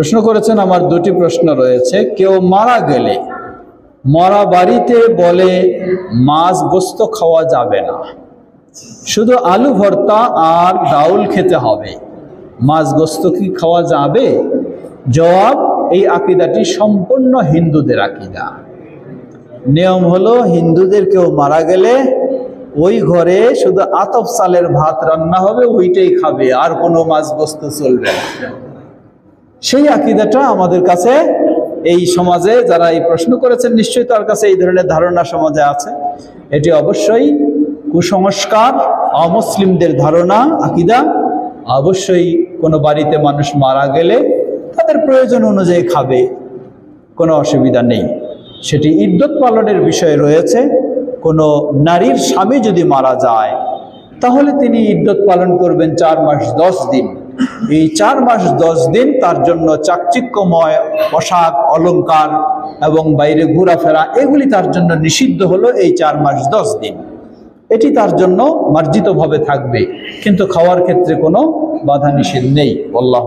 প্রশ্ন করেছেন, আমার দুটি প্রশ্ন রয়েছে। কেউ মারা গেলে মরা বাড়িতে বলে, মাছ গোস্ত খাওয়া যাবে না। শুধু আলু ভর্তা আর ডাউল খেতে হবে। মাছ গোস্ত কি খাওয়া যাবে? জবাব, এই আকিদাটি সম্পূর্ণ হিন্দুদের আকিদা। নিয়ম হলো, হিন্দুদের কেউ মারা গেলে ওই ঘরে শুধু আতপ চালের ভাত রান্না হবে, ওইটাই খাবে, আর কোনো মাছ গোস্ত চলবে না। সেই আকিদাটা আমাদের কাছে এই সমাজে যারা এই প্রশ্ন করেছেন নিশ্চয়ই তার কাছে এই ধরনের ধারণা সমাজে আছে। এটি অবশ্যই কুসংস্কার, অমুসলিমদের ধারণা, আকিদা। অবশ্যই কোনো বাড়িতে মানুষ মারা গেলে তাদের প্রয়োজন অনুযায়ী খাবে, কোনো অসুবিধা নেই। সেটি ইদ্যত পালনের বিষয় রয়েছে। কোনো নারীর স্বামী যদি মারা যায়, তাহলে তিনি ইদ্যত পালন করবেন চার মাস দশ দিন। এই চার মাস, দশ দিন তার জন্য চাকচিক্যময় পোশাক অলঙ্কার এবং বাইরে ঘোরাফেরা, এগুলি তার জন্য নিষিদ্ধ হলো এই চার মাস, দশ দিন। এটি তার জন্য মার্জিতভাবে থাকবে। কিন্তু খাওয়ার ক্ষেত্রে কোনো বাধা নিষেধ নেই। আল্লাহ